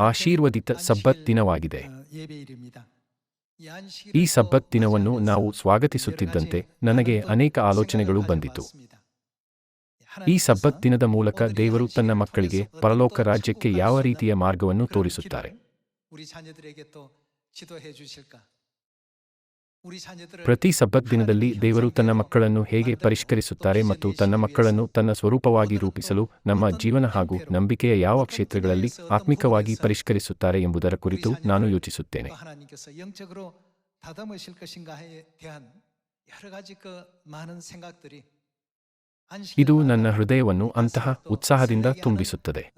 ಆಶೀರ್ವದಿತ ಸಬ್ಬತ್ ದಿನವಾಗಿದೆ. ಈ ಸಬ್ಬತ್ ದಿನವನ್ನು ನಾವು ಸ್ವಾಗತಿಸುತ್ತಿದ್ದಂತೆ ನನಗೆ ಅನೇಕ ಆಲೋಚನೆಗಳು ಬಂದಿತು. ಈ ಸಬ್ಬತ್ ದಿನದ ಮೂಲಕ ದೇವರು ತನ್ನ ಮಕ್ಕಳಿಗೆ ಪರಲೋಕ ರಾಜ್ಯಕ್ಕೆ ಯಾವ ರೀತಿಯ ಮಾರ್ಗವನ್ನು ತೋರಿಸುತ್ತಾರೆ? ಪ್ರತಿ ಸಬ್ಬತ್ ದಿನದಲ್ಲಿ ದೇವರು ತನ್ನ ಮಕ್ಕಳನ್ನು ಹೇಗೆ ಪರಿಷ್ಕರಿಸುತ್ತಾರೆ ಮತ್ತು ತನ್ನ ಮಕ್ಕಳನ್ನು ತನ್ನ ಸ್ವರೂಪವಾಗಿ ರೂಪಿಸಲು ನಮ್ಮ ಜೀವನ ಹಾಗೂ ನಂಬಿಕೆಯ ಯಾವ ಕ್ಷೇತ್ರಗಳಲ್ಲಿ ಆತ್ಮಿಕವಾಗಿ ಪರಿಷ್ಕರಿಸುತ್ತಾರೆ ಎಂಬುದರ ಕುರಿತು ನಾನು ಯೋಚಿಸುತ್ತೇನೆ. ಇದು ನನ್ನ ಹೃದಯವನ್ನು ಅಂತಹ ಉತ್ಸಾಹದಿಂದ ತುಂಬಿಸುತ್ತದೆ.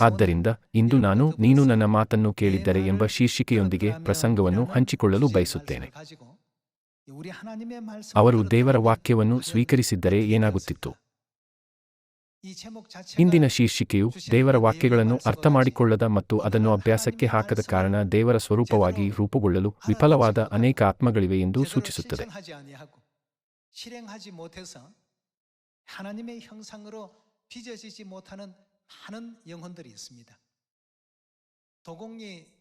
ಆದ್ದರಿಂದ ಇಂದು ನಾನು ನೀನು ನನ್ನ ಮಾತನ್ನು ಕೇಳಿದ್ದರೆ ಎಂಬ ಶೀರ್ಷಿಕೆಯೊಂದಿಗೆ ಪ್ರಸಂಗವನ್ನು ಹಂಚಿಕೊಳ್ಳಲು ಬಯಸುತ್ತೇನೆ ಅವರು ದೇವರ ವಾಕ್ಯವನ್ನು ಸ್ವೀಕರಿಸಿದ್ದರೆ ಏನಾಗುತ್ತಿತ್ತು ಇಂದಿನ ಶೀರ್ಷಿಕೆಯು ದೇವರ ವಾಕ್ಯಗಳನ್ನು ಅರ್ಥಮಾಡಿಕೊಳ್ಳದ ಮತ್ತು ಅದನ್ನು ಅಭ್ಯಾಸಕ್ಕೆ ಹಾಕದ ಕಾರಣ ದೇವರ ಸ್ವರೂಪವಾಗಿ ರೂಪುಗೊಳ್ಳಲು ವಿಫಲವಾದ ಅನೇಕ ಆತ್ಮಗಳಿವೆ ಎಂದು ಸೂಚಿಸುತ್ತದೆ 실천하지 아니하고 실행하지 못해서 하나님의 형상으로 빚어지지 못하는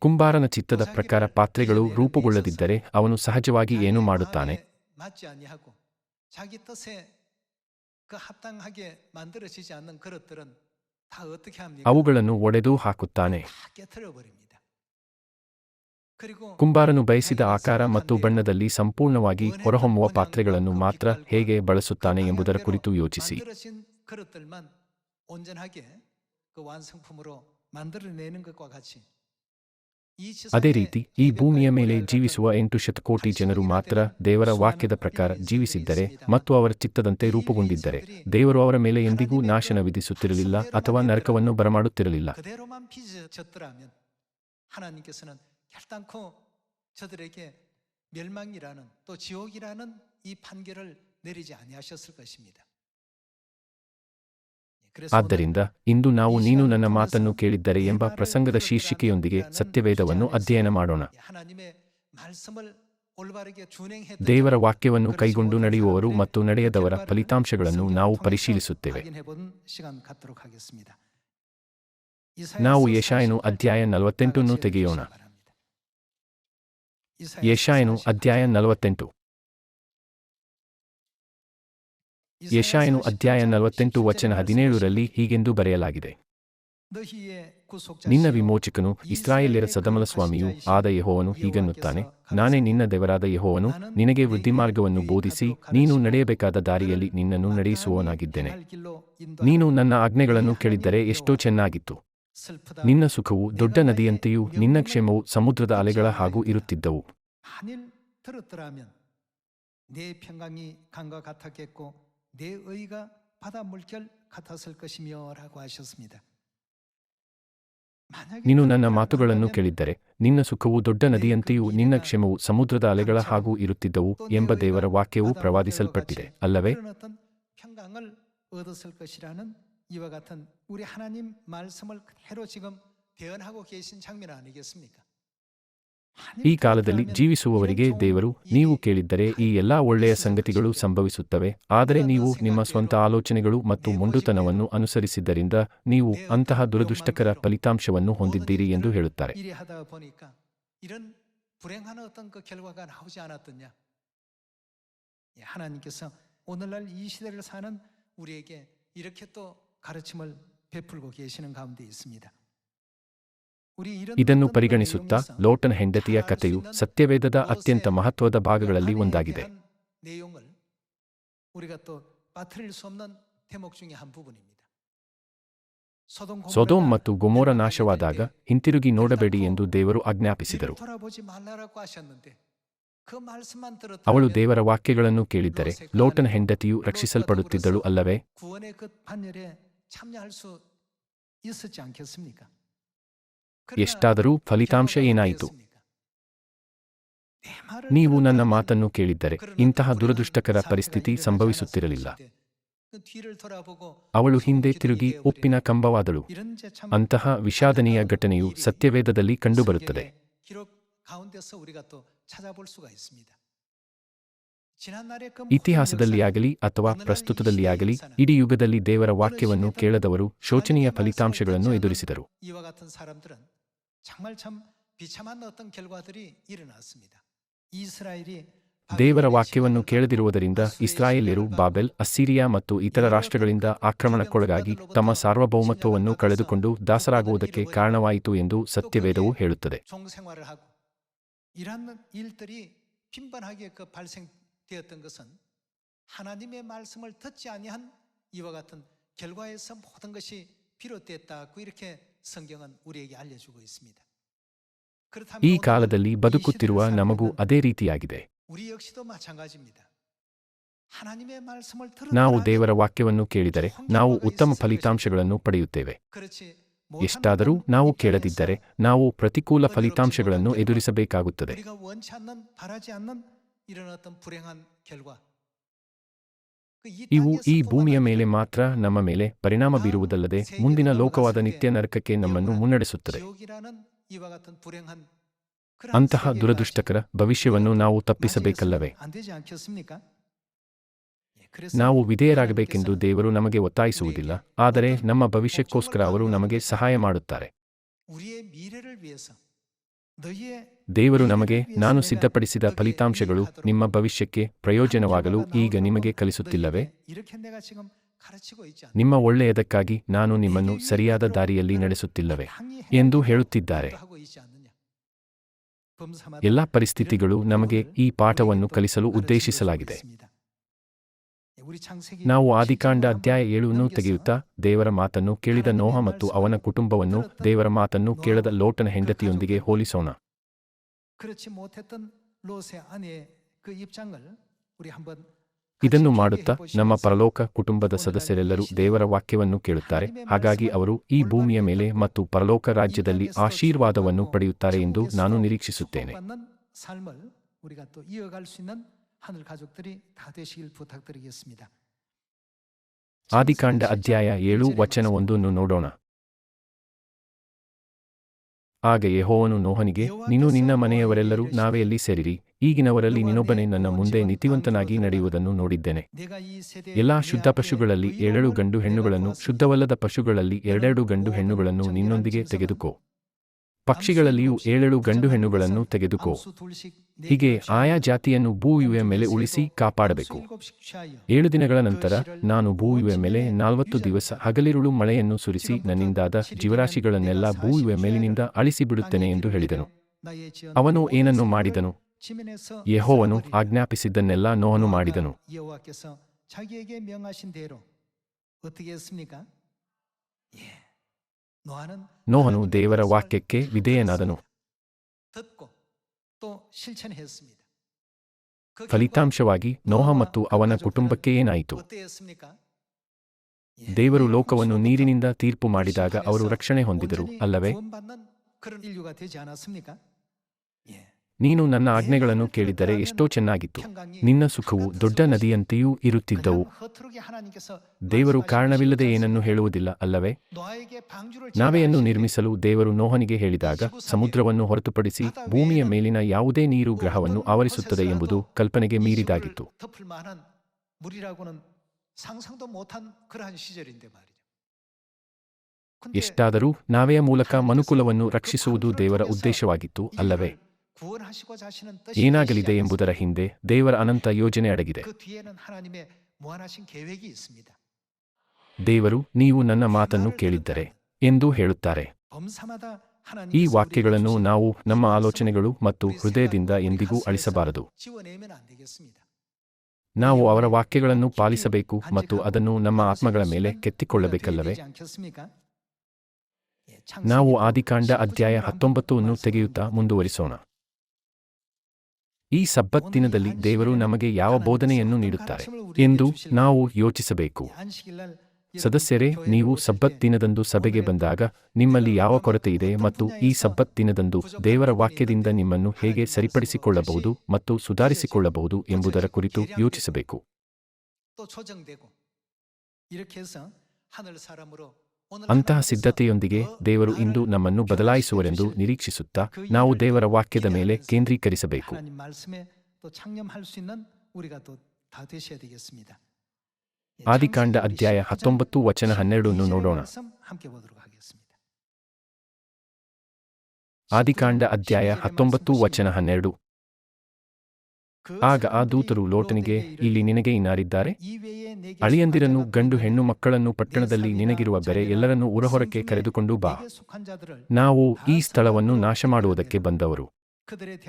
ಕುಂಬಾರನ ಚಿತ್ತದ ಪ್ರಕಾರ ಪಾತ್ರೆಗಳು ರೂಪುಗೊಳ್ಳದಿದ್ದರೆ ಅವನು ಸಹಜವಾಗಿ ಏನು ಮಾಡುತ್ತಾನೆ ಅವುಗಳನ್ನು ಒಡೆದು ಹಾಕುತ್ತಾನೆ ಕುಂಬಾರನು ಬಯಸಿದ ಆಕಾರ ಮತ್ತು ಬಣ್ಣದಲ್ಲಿ ಸಂಪೂರ್ಣವಾಗಿ ಹೊರಹೊಮ್ಮುವ ಪಾತ್ರೆಗಳನ್ನು ಮಾತ್ರ ಹೇಗೆ ಬಳಸುತ್ತಾನೆ ಎಂಬುದರ ಕುರಿತು ಯೋಚಿಸಿ 그릇들만 온전하게 그 완성품으로 만들어내는 것과 같이 이 ಅದೇ 지상에 ರೀತಿ ಈ ಭೂಮಿಯ ಮೇಲೆ ಜೀವಿಸುವ ಎಂಟು ಶತಕೋಟಿ ಜನರು ಮಾತ್ರ ದೇವರ ವಾಕ್ಯದ ಪ್ರಕಾರ ಜೀವಿಸಿದ್ದರೆ ಮತ್ತು ಅವರ ಚಿತ್ತದಂತೆ ರೂಪುಗೊಂಡಿದ್ದರೆ ದೇವರು ಅವರ ಮೇಲೆ ಎಂದಿಗೂ ನಾಶನ ವಿಧಿಸುತ್ತಿರಲಿಲ್ಲ ಅಥವಾ ನರಕವನ್ನು ಬರಮಾಡುತ್ತಿರಲಿಲ್ಲ 그대로만 빚어졌더라면 하나님께서는 결단코 저들에게 멸망이라는 또 지옥이라는 이 판결을 내리지 아니하셨을 것입니다. ಆದ್ದರಿಂದ ಇಂದು ನಾವು ನೀನು ನನ್ನ ಮಾತನ್ನು ಕೇಳಿದ್ದರೆ ಎಂಬ ಪ್ರಸಂಗದ ಶೀರ್ಷಿಕೆಯೊಂದಿಗೆ ಸತ್ಯವೇದವನ್ನು ಅಧ್ಯಯನ ಮಾಡೋಣ. ದೇವರ ವಾಕ್ಯವನ್ನು ಕೈಗೊಂಡು ನಡೆಯುವವರು ಮತ್ತು ನಡೆಯದವರ ಫಲಿತಾಂಶಗಳನ್ನು ನಾವು ಪರಿಶೀಲಿಸುತ್ತೇವೆ. ನಾವು ಯಶಾಯನು ಅಧ್ಯಾಯ ನಲವತ್ತೆಂಟನ್ನು ತೆಗೆಯೋಣ. ಯಶಾಯನು ಅಧ್ಯಾಯ ನಲವತ್ತೆಂಟು. ಯಶಾಯನು ಅಧ್ಯಾಯ ನಲವತ್ತೆಂಟು ವಚನ ಹದಿನೇಳರಲ್ಲಿ ಹೀಗೆಂದು ಬರೆಯಲಾಗಿದೆ. ನಿನ್ನ ವಿಮೋಚಕನು ಇಸ್ರಾಯೇಲ್ಯರ ಸದಮಲ ಸ್ವಾಮಿಯು ಆದ ಯಹೋವನು ಹೀಗನ್ನುತ್ತಾನೆ, ನಾನೇ ನಿನ್ನ ದೇವರಾದ ಯಹೋವನು, ನಿನಗೆ ವೃದ್ಧಿಮಾರ್ಗವನ್ನು ಬೋಧಿಸಿ ನೀನು ನಡೆಯಬೇಕಾದ ದಾರಿಯಲ್ಲಿ ನಿನ್ನನ್ನು ನಡೆಯಿಸುವವನಾಗಿದ್ದೇನೆ ನೀನು ನನ್ನ ಆಜ್ಞೆಗಳನ್ನು ಕೇಳಿದ್ದರೆ ಎಷ್ಟೋ ಚೆನ್ನಾಗಿತ್ತು. ನಿನ್ನ ಸುಖವು ದೊಡ್ಡ ನದಿಯಂತೆಯೂ ನಿನ್ನ ಕ್ಷೇಮವು ಸಮುದ್ರದ ಅಲೆಗಳ ಹಾಗೂ ಇರುತ್ತಿದ್ದವು. 내 평강이 강과 같았겠고 내 의가 바다 물결 같았을 것이며라고 하셨습니다. 만약에 ನೀನು ನನ್ನ 들었더라면 ಮಾತುಗಳನ್ನು ಕೇಳಿದ್ದರೆ ನಿನ್ನ ಸುಖವು ದೊಡ್ಡ ನದಿಯಂತೆಯೂ ನಿನ್ನ ಕ್ಷೇಮವು ಸಮುದ್ರದ ಅಲೆಗಳ ಹಾಗೂ ಇರುತ್ತಿದ್ದವು ಎಂಬ ದೇವರ ವಾಕ್ಯವು ಪ್ರವಾದಿಸಲ್ಪಟ್ಟಿದೆ ಅಲ್ಲವೇ 그런 어떤 평강을 얻었을 것이라는 이와 같은 우리 하나님 말씀을 그대로 지금 대언하고 계신 장면 아니겠습니까? ಈ ಕಾಲದಲ್ಲಿ ಜೀವಿಸುವವರಿಗೆ ದೇವರು, ನೀವು ಕೇಳಿದ್ದರೆ ಈ ಎಲ್ಲಾ ಒಳ್ಳೆಯ ಸಂಗತಿಗಳು ಸಂಭವಿಸುತ್ತವೆ, ಆದರೆ ನೀವು ನಿಮ್ಮ ಸ್ವಂತ ಆಲೋಚನೆಗಳು ಮತ್ತು ಮುಂಡುತನವನ್ನು ಅನುಸರಿಸಿದ್ದರಿಂದ ನೀವು ಅಂತಹ ದುರದೃಷ್ಟಕರ ಫಲಿತಾಂಶವನ್ನು ಹೊಂದಿದ್ದೀರಿ ಎಂದು ಹೇಳುತ್ತಾರೆ. ಇದನ್ನು ಪರಿಗಣಿಸುತ್ತಾ ಲೋಟನ್ ಹೆಂಡತಿಯ ಕಥೆಯು ಸತ್ಯವೇದದ ಅತ್ಯಂತ ಮಹತ್ವದ ಭಾಗಗಳಲ್ಲಿ ಒಂದಾಗಿದೆ. ಸೊದೋಮ್ ಮತ್ತು ಗೊಮೋರ ನಾಶವಾದಾಗ ಹಿಂತಿರುಗಿ ನೋಡಬೇಡಿ ಎಂದು ದೇವರು ಆಜ್ಞಾಪಿಸಿದರು. ಅವಳು ದೇವರ ವಾಕ್ಯಗಳನ್ನು ಕೇಳಿದ್ದರೆ ಲೋಟನ್ ಹೆಂಡತಿಯು ರಕ್ಷಿಸಲ್ಪಡುತ್ತಿದ್ದಳು ಅಲ್ಲವೇ? ಎಷ್ಟಾದರೂ ಫಲಿತಾಂಶ ಏನಾಯಿತು? ನೀವು ನನ್ನ ಮಾತನ್ನು ಕೇಳಿದ್ದರೆ ಇಂತಹ ದುರದೃಷ್ಟಕರ ಪರಿಸ್ಥಿತಿ ಸಂಭವಿಸುತ್ತಿರಲಿಲ್ಲ. ಅವಳು ಹಿಂದೆ ತಿರುಗಿ ಉಪ್ಪಿನ ಕಂಬವಾದಳು. ಅಂತಹ ವಿಷಾದನೀಯ ಘಟನೆಯು ಸತ್ಯವೇದದಲ್ಲಿ ಕಂಡುಬರುತ್ತದೆ. ಇತಿಹಾಸದಲ್ಲಿಯಾಗಲಿ ಅಥವಾ ಪ್ರಸ್ತುತದಲ್ಲಿ ಆಗಲಿ ಇಡೀ ಯುಗದಲ್ಲಿ ದೇವರ ವಾಕ್ಯವನ್ನು ಕೇಳದವರು ಶೋಚನೀಯ ಫಲಿತಾಂಶಗಳನ್ನು ಎದುರಿಸಿದರು. ದೇವರ ವಾಕ್ಯವನ್ನು ಕೇಳದಿರುವುದರಿಂದ ಇಸ್ರಾಯೇಲ್ಯರು ಬಾಬೆಲ್ ಅಸ್ಸಿರಿಯಾ ಮತ್ತು ಇತರ ರಾಷ್ಟ್ರಗಳಿಂದ ಆಕ್ರಮಣಕ್ಕೊಳಗಾಗಿ ತಮ್ಮ ಸಾರ್ವಭೌಮತ್ವವನ್ನು ಕಳೆದುಕೊಂಡು ದಾಸರಾಗುವುದಕ್ಕೆ ಕಾರಣವಾಯಿತು ಎಂದು ಸತ್ಯವೇದವು ಹೇಳುತ್ತದೆ. ಈ ಕಾಲದಲ್ಲಿ ಬದುಕುತ್ತಿರುವ ನಮಗೂ ಅದೇ ರೀತಿಯಾಗಿದೆ ನಾವು ದೇವರ ವಾಕ್ಯವನ್ನು ಕೇಳಿದರೆ ನಾವು ಉತ್ತಮ ಫಲಿತಾಂಶಗಳನ್ನು ಪಡೆಯುತ್ತೇವೆ. ಎಷ್ಟಾದರೂ ನಾವು ಕೇಳದಿದ್ದರೆ ನಾವು ಪ್ರತಿಕೂಲ ಫಲಿತಾಂಶಗಳನ್ನು ಎದುರಿಸಬೇಕಾಗುತ್ತದೆ. ಇವು ಈ ಭೂಮಿಯ ಮೇಲೆ ಮಾತ್ರ ನಮ್ಮ ಮೇಲೆ ಪರಿಣಾಮ ಬೀರುವುದಲ್ಲದೆ ಮುಂದಿನ ಲೋಕವಾದ ನಿತ್ಯ ನರಕಕ್ಕೆ ನಮ್ಮನ್ನು ಮುನ್ನಡೆಸುತ್ತದೆ. ಅಂತಹ ದುರದೃಷ್ಟಕರ ಭವಿಷ್ಯವನ್ನು ನಾವು ತಪ್ಪಿಸಬೇಕಲ್ಲವೇ? ನಾವು ವಿಧೇಯರಾಗಬೇಕೆಂದು ದೇವರು ನಮಗೆ ಒತ್ತಾಯಿಸುವುದಿಲ್ಲ, ಆದರೆ ನಮ್ಮ ಭವಿಷ್ಯಕ್ಕೋಸ್ಕರ ಅವರು ನಮಗೆ ಸಹಾಯ ಮಾಡುತ್ತಾರೆ. ದೇವರು ನಮಗೆ, ನಾನು ಸಿದ್ಧಪಡಿಸಿದ ಫಲಿತಾಂಶಗಳು ನಿಮ್ಮ ಭವಿಷ್ಯಕ್ಕೆ ಪ್ರಯೋಜನವಾಗಲು ಈಗ ನಿಮಗೆ ಕಲಿಸುತ್ತಿಲ್ಲವೆ? ನಿಮ್ಮ ಒಳ್ಳೆಯದಕ್ಕಾಗಿ ನಾನು ನಿಮ್ಮನ್ನು ಸರಿಯಾದ ದಾರಿಯಲ್ಲಿ ನಡೆಸುತ್ತಿಲ್ಲವೆ ಎಂದು ಹೇಳುತ್ತಿದ್ದಾರೆ. ಎಲ್ಲ ಪರಿಸ್ಥಿತಿಗಳು ನಮಗೆ ಈ ಪಾಠವನ್ನು ಕಲಿಸಲು ಉದ್ದೇಶಿಸಲಾಗಿದೆ. ನಾವು ಆದಿಕಾಂಡ ಅಧ್ಯಾಯ ಏಳುವನ್ನು ತೆಗೆಯುತ್ತಾ ದೇವರ ಮಾತನ್ನು ಕೇಳಿದ ನೋಹ ಮತ್ತು ಅವನ ಕುಟುಂಬವನ್ನು ದೇವರ ಮಾತನ್ನು ಕೇಳದ ಲೋಟನ ಹೆಂಡತಿಯೊಂದಿಗೆ ಹೋಲಿಸೋಣ. ಇದನ್ನು ಮಾಡುತ್ತಾ ನಮ್ಮ ಪರಲೋಕ ಕುಟುಂಬದ ಸದಸ್ಯರೆಲ್ಲರೂ ದೇವರ ವಾಕ್ಯವನ್ನು ಕೇಳುತ್ತಾರೆ. ಹಾಗಾಗಿ ಅವರು ಈ ಭೂಮಿಯ ಮೇಲೆ ಮತ್ತು ಪರಲೋಕ ರಾಜ್ಯದಲ್ಲಿ ಆಶೀರ್ವಾದವನ್ನು ಪಡೆಯುತ್ತಾರೆ ಎಂದು ನಾನು ನಿರೀಕ್ಷಿಸುತ್ತೇನೆ. 받는 삶을 우리가 또 이어갈 수 있는 하늘 가족들이 다 되시길 부탁드리겠습니다. ಆದಿಕಾಂಡ ಅಧ್ಯಾಯ ಏಳು ವಚನ ಒಂದನ್ನು ನೋಡೋಣ ಆಗ ಯೆಹೋವನು ನೋಹನಿಗೆ ನೀನು ನಿನ್ನ ಮನೆಯವರೆಲ್ಲರೂ ನಾವೇ ಎಲ್ಲಿ ಸೇರಿರಿ ಈಗಿನವರಲ್ಲಿ ನೀನೊಬ್ಬನೇ ನನ್ನ ಮುಂದೆ ನೀತಿವಂತನಾಗಿ ನಡೆಯುವುದನ್ನು ನೋಡಿದ್ದೇನೆ 내가 이 세대에 ಎಲ್ಲಾ 미래하게 ಶುದ್ಧ ಪಶುಗಳಲ್ಲಿ ಏಳೆರಡು ಗಂಡು ಹೆಣ್ಣುಗಳನ್ನು ಶುದ್ಧವಲ್ಲದ ಪಶುಗಳಲ್ಲಿ ಎರಡೆರಡು ಗಂಡು ಹೆಣ್ಣುಗಳನ್ನು ನಿನ್ನೊಂದಿಗೆ ತೆಗೆದುಕೋ ಪಕ್ಷಿಗಳಲ್ಲಿಯೂ ಏಳೆರಡು ಗಂಡು ಹೆಣ್ಣುಗಳನ್ನು ತೆಗೆದುಕೋ 암수 둘씩 네 ಹೀಗೆ ಆಯಾ ಜಾತಿಯನ್ನು ಭೂಯುವೆಯ ಮೇಲೆ ಉಳಿಸಿ ಕಾಪಾಡಬೇಕು. ಏಳು ದಿನಗಳ ನಂತರ ನಾನು ಭೂಯುವೆ ಮೇಲೆ ನಾಲ್ವತ್ತು ದಿವಸ ಹಗಲಿರುಳು ಮಳೆಯನ್ನು ಸುರಿಸಿ ನನ್ನಿಂದಾದ ಜೀವರಾಶಿಗಳನ್ನೆಲ್ಲ ಭೂಯುವೆ ಮೇಲಿನಿಂದ ಅಳಿಸಿಬಿಡುತ್ತೇನೆ ಎಂದು ಹೇಳಿದನು. ಅವನು ಏನನ್ನು ಮಾಡಿದನು? ಯಹೋವನು ಆಜ್ಞಾಪಿಸಿದ್ದನ್ನೆಲ್ಲ ನೋವನು ಮಾಡಿದನು. ನೋಹನು ದೇವರ ವಾಕ್ಯಕ್ಕೆ ವಿಧೇಯನಾದನು. ಫಲಿತಾಂಶವಾಗಿ ನೋಹ ಮತ್ತು ಅವನ ಕುಟುಂಬಕ್ಕೆ ಏನಾಯಿತು? ದೇವರು ಲೋಕವನ್ನು ನೀರಿನಿಂದ ತೀರ್ಪು ಮಾಡಿದಾಗ ಅವರು ರಕ್ಷಣೆ ಹೊಂದಿದರು ಅಲ್ಲವೇ? ನೀನು ನನ್ನ ಆಜ್ಞೆಗಳನ್ನು ಕೇಳಿದರೆ ಎಷ್ಟೋ ಚೆನ್ನಾಗಿತ್ತು. ನಿನ್ನ ಸುಖವು ದೊಡ್ಡ ನದಿಯಂತೆಯೂ ಇರುತ್ತಿದ್ದವು. ದೇವರು ಕಾರಣವಿಲ್ಲದೆ ಏನನ್ನು ಹೇಳುವುದಿಲ್ಲ, ಅಲ್ಲವೇ? ನಾವೆಯನ್ನು ನಿರ್ಮಿಸಲು ದೇವರು ನೋಹನಿಗೆ ಹೇಳಿದಾಗ ಸಮುದ್ರವನ್ನು ಹೊರತುಪಡಿಸಿ ಭೂಮಿಯ ಮೇಲಿನ ಯಾವುದೇ ನೀರು ಗ್ರಹವನ್ನು ಆವರಿಸುತ್ತದೆ ಎಂಬುದು ಕಲ್ಪನೆಗೆ ಮೀರಿದಾಗಿತ್ತು. ಎಷ್ಟಾದರೂ ನಾವೆಯ ಮೂಲಕ ಮನುಕುಲವನ್ನು ರಕ್ಷಿಸುವುದು ದೇವರ ಉದ್ದೇಶವಾಗಿತ್ತು, ಅಲ್ಲವೇ? ಏನಾಗಲಿದೆ ಎಂಬುದರ ಹಿಂದೆ ದೇವರ ಅನಂತ ಯೋಜನೆ ಅಡಗಿದೆ ದೇವರು ನೀವು ನನ್ನ ಮಾತನ್ನು ಕೇಳಿದ್ದರೆ ಎಂದು ಹೇಳುತ್ತಾರೆ. ಈ ವಾಕ್ಯಗಳನ್ನು ನಾವು ನಮ್ಮ ಆಲೋಚನೆಗಳು ಮತ್ತು ಹೃದಯದಿಂದ ಎಂದಿಗೂ ಅಳಿಸಬಾರದು. ನಾವು ಅವರ ವಾಕ್ಯಗಳನ್ನು ಪಾಲಿಸಬೇಕು ಮತ್ತು ಅದನ್ನು ನಮ್ಮ ಆತ್ಮಗಳ ಮೇಲೆ ಕೆತ್ತಿಕೊಳ್ಳಬೇಕಲ್ಲವೇ? ನಾವು ಆದಿಕಾಂಡ ಅಧ್ಯಾಯ ಹತ್ತೊಂಬತ್ತು ಅನ್ನು ತೆಗೆಯುತ್ತಾ ಮುಂದುವರಿಸೋಣ. ಈ ಸಬ್ಬತ್ ದಿನದಲ್ಲಿ ದೇವರು ನಮಗೆ ಯಾವ ಬೋಧನೆಯನ್ನು ನೀಡುತ್ತಾರೆ ಎಂದು ನಾವು ಯೋಚಿಸಬೇಕು. ಸದಸ್ಯರೇ, ನೀವು ಸಬ್ಬತ್ ದಿನದಂದು ಸಭೆಗೆ ಬಂದಾಗ ನಿಮ್ಮಲ್ಲಿ ಯಾವ ಕೊರತೆ ಇದೆ ಮತ್ತು ಈ ಸಬ್ಬತ್ ದಿನದಂದು ದೇವರ ವಾಕ್ಯದಿಂದ ನಿಮ್ಮನ್ನು ಹೇಗೆ ಸರಿಪಡಿಸಿಕೊಳ್ಳಬಹುದು ಮತ್ತು ಸುಧಾರಿಸಿಕೊಳ್ಳಬಹುದು ಎಂಬುದರ ಕುರಿತು ಯೋಚಿಸಬೇಕು. ಅಂತಹ ಸಿದ್ಧತೆಯೊಂದಿಗೆ ದೇವರು ಇಂದು ನಮ್ಮನ್ನು ಬದಲಾಯಿಸುವರೆಂದು ನಿರೀಕ್ಷಿಸುತ್ತಾ ನಾವು ದೇವರ ವಾಕ್ಯದ ಮೇಲೆ ಕೇಂದ್ರೀಕರಿಸಬೇಕು. ಆದಿಕಾಂಡ ಅಧ್ಯಾಯ ಹತ್ತೊಂಬತ್ತು ವಚನ ಹನ್ನೆರಡನ್ನು ನೋಡೋಣ. ಆದಿಕಾಂಡ ಅಧ್ಯಾಯ ಹತ್ತೊಂಬತ್ತು ವಚನ ಹನ್ನೆರಡು. ಆಗ ಆ ದೂತರು ಲೋಟನಿಗೆ, ಇಲ್ಲಿ ನಿನಗೆ ಇನ್ನಾರಿದ್ದಾರೆ? ಅಳಿಯಂದಿರನ್ನು, ಗಂಡು ಹೆಣ್ಣು ಮಕ್ಕಳನ್ನು ಪಟ್ಟಣದಲ್ಲಿ ನಿನಗಿರುವ ಬೆರೆ ಎಲ್ಲರನ್ನೂ ಉರಹೊರಕ್ಕೆ ಕರೆದುಕೊಂಡು ಬಾ. ನಾವು ಈ ಸ್ಥಳವನ್ನು ನಾಶ ಮಾಡುವುದಕ್ಕೆ ಬಂದವರು.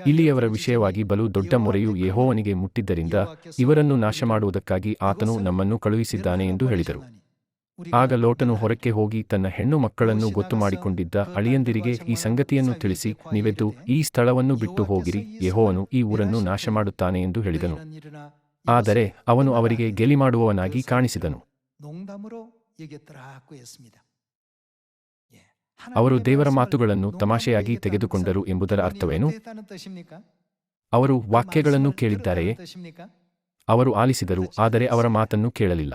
ಇಲ್ಲಿಯವರ ವಿಷಯವಾಗಿ ಬಲು ದೊಡ್ಡ ಮೊರೆಯು ಯೆಹೋವನಿಗೆ ಮುಟ್ಟಿದ್ದರಿಂದ ಇವರನ್ನು ನಾಶ ಮಾಡುವುದಕ್ಕಾಗಿ ಆತನು ನಮ್ಮನ್ನು ಕಳುಹಿಸಿದ್ದಾನೆ ಎಂದು ಹೇಳಿದರು. ಆಗ ಲೋಟನು ಹೊರಕ್ಕೆ ಹೋಗಿ ತನ್ನ ಹೆಣ್ಣು ಮಕ್ಕಳನ್ನು ಗೊತ್ತು ಮಾಡಿಕೊಂಡಿದ್ದ ಅಳಿಯಂದಿರಿಗೆ ಈ ಸಂಗತಿಯನ್ನು ತಿಳಿಸಿ ನೀವೆದ್ದು ಈ ಸ್ಥಳವನ್ನು ಬಿಟ್ಟು ಹೋಗಿರಿ ಯೆಹೋವನು ಈ ಊರನ್ನು ನಾಶ ಮಾಡುತ್ತಾನೆ ಎಂದು ಹೇಳಿದನು ಆದರೆ ಅವನು ಅವರಿಗೆ ಗೆಲಿ ಮಾಡುವವನಾಗಿ ಕಾಣಿಸಿದನು ಅವರು ದೇವರ ಮಾತುಗಳನ್ನು ತಮಾಷೆಯಾಗಿ ತೆಗೆದುಕೊಂಡರು ಎಂಬುದರ ಅರ್ಥವೇನು ಅವರು ವಾಕ್ಯಗಳನ್ನು ಕೇಳಿದ್ದಾರೆಯೇ ಅವರು ಆಲಿಸಿದರು ಆದರೆ ಅವರ ಮಾತನ್ನು ಕೇಳಲಿಲ್ಲ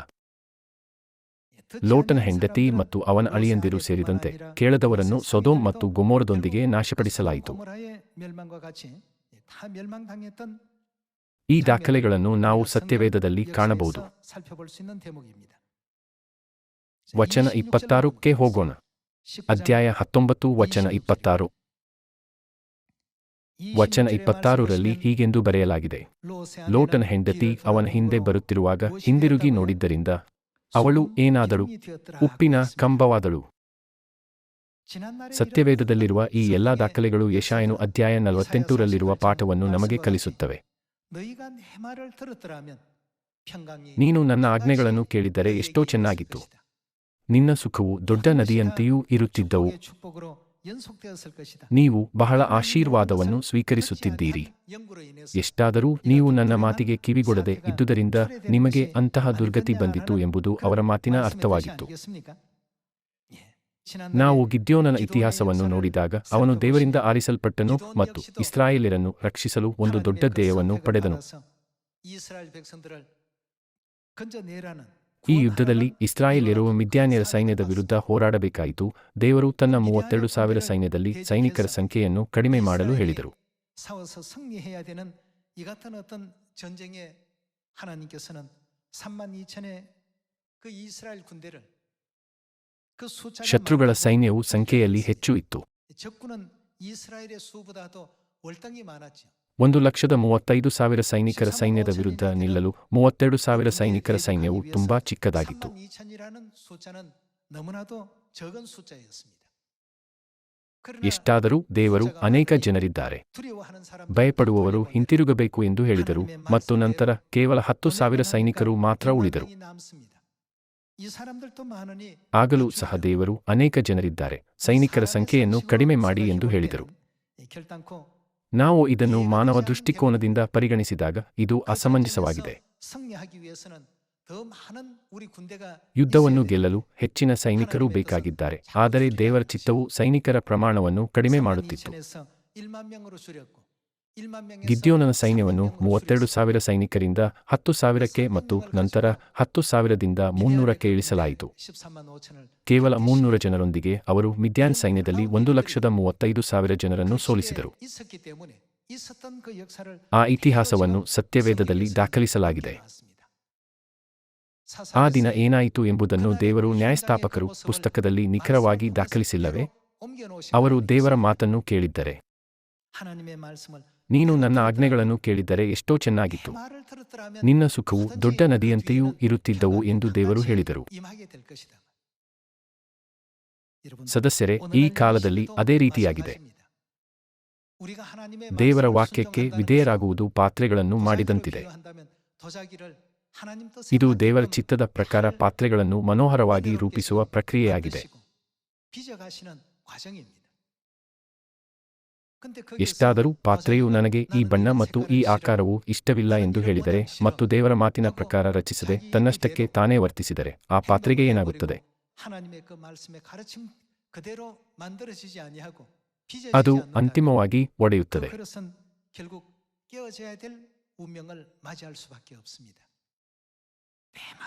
ಲೋಟನ ಹೆಂಡತಿ ಮತ್ತು ಅವನ ಅಳಿಯಂದಿರು ಸೇರಿದಂತೆ ಕೇಳದವರನ್ನು ಸೊದೋಮ್ ಮತ್ತು ಗುಮೋರದೊಂದಿಗೆ ನಾಶಪಡಿಸಲಾಯಿತು. ಈ ದಾಖಲೆಗಳನ್ನು ನಾವು ಸತ್ಯವೇದದಲ್ಲಿ ಕಾಣಬಹುದು. ವಚನ ಇಪ್ಪತ್ತಾರಕ್ಕೆ ಹೋಗೋಣ. ಅಧ್ಯಾಯ ಹತ್ತೊಂಬತ್ತು, ವಚನ ಇಪ್ಪತ್ತಾರು. ವಚನ ಇಪ್ಪತ್ತಾರರಲ್ಲಿ ಹೀಗೆಂದು ಬರೆಯಲಾಗಿದೆ. ಲೋಟನ ಹೆಂಡತಿ ಅವನ ಹಿಂದೆ ಬರುತ್ತಿರುವಾಗ ಹಿಂದಿರುಗಿ ನೋಡಿದ್ದರಿಂದ ಅವಳು ಏನಾದಳು? ಉಪ್ಪಿನ ಕಂಬವಾದಳು. ಸತ್ಯವೇದದಲ್ಲಿರುವ ಈ ಎಲ್ಲ ದಾಖಲೆಗಳು ಯಶಾಯನು ಅಧ್ಯಾಯ ನಲವತ್ತೆಂಟರಲ್ಲಿರುವ ಪಾಠವನ್ನು ನಮಗೆ ಕಲಿಸುತ್ತವೆ. ನೀನು ನನ್ನ ಆಜ್ಞೆಗಳನ್ನು ಕೇಳಿದ್ದರೆ ಎಷ್ಟೋ ಚೆನ್ನಾಗಿತ್ತು. ನಿನ್ನ ಸುಖವು ದೊಡ್ಡ ನದಿಯಂತೆಯೂ ಇರುತ್ತಿದ್ದವು. ನೀವು ಬಹಳ ಆಶೀರ್ವಾದವನ್ನು ಸ್ವೀಕರಿಸುತ್ತಿದ್ದೀರಿ. ಎಷ್ಟಾದರೂ ನೀವು ನನ್ನ ಮಾತಿಗೆ ಕಿವಿಗೊಡದೆ ಇದ್ದುದರಿಂದ ನಿಮಗೆ ಅಂತಹ ದುರ್ಗತಿ ಬಂದಿತು ಎಂಬುದು ಅವರ ಮಾತಿನ ಅರ್ಥವಾಗಿತ್ತು. ನಾವು ಗಿದ್ಯೋನನ ಇತಿಹಾಸವನ್ನು ನೋಡಿದಾಗ ಅವನು ದೇವರಿಂದ ಆರಿಸಲ್ಪಟ್ಟನು ಮತ್ತು ಇಸ್ರಾಯೇಲರನ್ನು ರಕ್ಷಿಸಲು ಒಂದು ದೊಡ್ಡ ಧ್ಯೇಯವನ್ನು ಪಡೆದನು. ಈ ಯುದ್ಧದಲ್ಲಿ ಇಸ್ರಾಯೇಲ್ಯರು ಮಿದ್ಯಾನ್ಯರ ಸೈನ್ಯದ ವಿರುದ್ಧ ಹೋರಾಡಬೇಕಾಯಿತು. ದೇವರು ತನ್ನ ಮೂವತ್ತೆರಡು ಸಾವಿರ ಸೈನ್ಯದಲ್ಲಿ ಸೈನಿಕರ ಸಂಖ್ಯೆಯನ್ನು ಕಡಿಮೆ ಮಾಡಲು ಹೇಳಿದರು. ಶತ್ರುಗಳ ಸೈನ್ಯವು ಸಂಖ್ಯೆಯಲ್ಲಿ ಹೆಚ್ಚು ಇತ್ತು. ಒಂದು ಲಕ್ಷದ ಮೂವತ್ತೈದು ಸಾವಿರ ಸೈನಿಕರ ಸೈನ್ಯದ ವಿರುದ್ಧ ನಿಲ್ಲಲು ಮೂವತ್ತೆರಡು ಸಾವಿರ ಸೈನಿಕರ ಸೈನ್ಯವು ತುಂಬಾ ಚಿಕ್ಕದಾಗಿತ್ತು. ಎಷ್ಟಾದರೂ ದೇವರು ಅನೇಕ ಜನರಿದ್ದಾರೆ. ಭಯಪಡುವವರು ಹಿಂತಿರುಗಬೇಕು ಎಂದು ಹೇಳಿದರು ಮತ್ತು ನಂತರ ಕೇವಲ ಹತ್ತು ಸಾವಿರ ಸೈನಿಕರು ಮಾತ್ರ ಉಳಿದರು. ಆಗಲೂ ಸಹ ದೇವರು ಅನೇಕ ಜನರಿದ್ದಾರೆ. ಸೈನಿಕರ ಸಂಖ್ಯೆಯನ್ನು ಕಡಿಮೆ ಮಾಡಿ ಎಂದು ಹೇಳಿದರು. ನಾವು ಇದನ್ನು ಮಾನವ ದೃಷ್ಟಿಕೋನದಿಂದ ಪರಿಗಣಿಸಿದಾಗ ಇದು ಅಸಮಂಜಸವಾಗಿದೆ. ಯುದ್ಧವನ್ನು ಗೆಲ್ಲಲು ಹೆಚ್ಚಿನ ಸೈನಿಕರು ಬೇಕಾಗಿದ್ದಾರೆ, ಆದರೆ ದೇವರ ಚಿತ್ತವು ಸೈನಿಕರ ಪ್ರಮಾಣವನ್ನು ಕಡಿಮೆ ಮಾಡುತ್ತಿತ್ತು. ಗಿದ್ಯೋನನ ಸೈನ್ಯವನ್ನು ಮೂವತ್ತೆರಡು ಸಾವಿರ ಸೈನಿಕರಿಂದ ಹತ್ತು ಸಾವಿರಕ್ಕೆ ಮತ್ತು ನಂತರ ಹತ್ತು ಸಾವಿರದಿಂದ ಮುನ್ನೂರಕ್ಕೆ ಇಳಿಸಲಾಯಿತು. ಕೇವಲ ಮುನ್ನೂರ ಜನರೊಂದಿಗೆ ಅವರು ಮಿದ್ಯಾನ್ ಸೈನ್ಯದಲ್ಲಿ ಒಂದು ಲಕ್ಷದ ಮೂವತ್ತೈದು ಸಾವಿರ ಜನರನ್ನು ಸೋಲಿಸಿದರು. ಆ ಇತಿಹಾಸವನ್ನು ಸತ್ಯವೇದದಲ್ಲಿ ದಾಖಲಿಸಲಾಗಿದೆ. ಆ ದಿನ ಏನಾಯಿತು ಎಂಬುದನ್ನು ದೇವರು ನ್ಯಾಯಸ್ಥಾಪಕರು ಪುಸ್ತಕದಲ್ಲಿ ನಿಖರವಾಗಿ ದಾಖಲಿಸಿಲ್ಲವೆ? ಅವರು ದೇವರ ಮಾತನ್ನು ಕೇಳಿದ್ದರೆ? ನೀನು ನನ್ನ ಆಜ್ಞೆಗಳನ್ನು ಕೇಳಿದ್ದರೆ ಎಷ್ಟೋ ಚೆನ್ನಾಗಿತ್ತು. ನಿನ್ನ ಸುಖವು ದೊಡ್ಡ ನದಿಯಂತೆಯೂ ಇರುತ್ತಿದ್ದವು ಎಂದು ದೇವರು ಹೇಳಿದರು. ಸದಸ್ಯರೇ, ಈ ಕಾಲದಲ್ಲಿ ಅದೇ ರೀತಿಯಾಗಿದೆ. ದೇವರ ವಾಕ್ಯಕ್ಕೆ ವಿಧೇಯರಾಗುವುದು ಪಾತ್ರೆಗಳನ್ನು ಮಾಡಿದಂತಿದೆ. ಇದು ದೇವರ ಚಿತ್ತದ ಪ್ರಕಾರ ಪಾತ್ರೆಗಳನ್ನು ಮನೋಹರವಾಗಿ ರೂಪಿಸುವ ಪ್ರಕ್ರಿಯೆಯಾಗಿದೆ. ಎಷ್ಟಾದರೂ ಪಾತ್ರೆಯು ನನಗೆ ಈ ಬಣ್ಣ ಮತ್ತು ಈ ಆಕಾರವು ಇಷ್ಟವಿಲ್ಲ ಎಂದು ಹೇಳಿದರೆ ಮತ್ತು ದೇವರ ಮಾತಿನ ಪ್ರಕಾರ ರಚಿಸದೆ ತನ್ನಷ್ಟಕ್ಕೆ ತಾನೇ ವರ್ತಿಸಿದರೆ ಆ ಪಾತ್ರೆಗೆ ಏನಾಗುತ್ತದೆ? ಅದು ಅಂತಿಮವಾಗಿ ಒಡೆಯುತ್ತದೆ.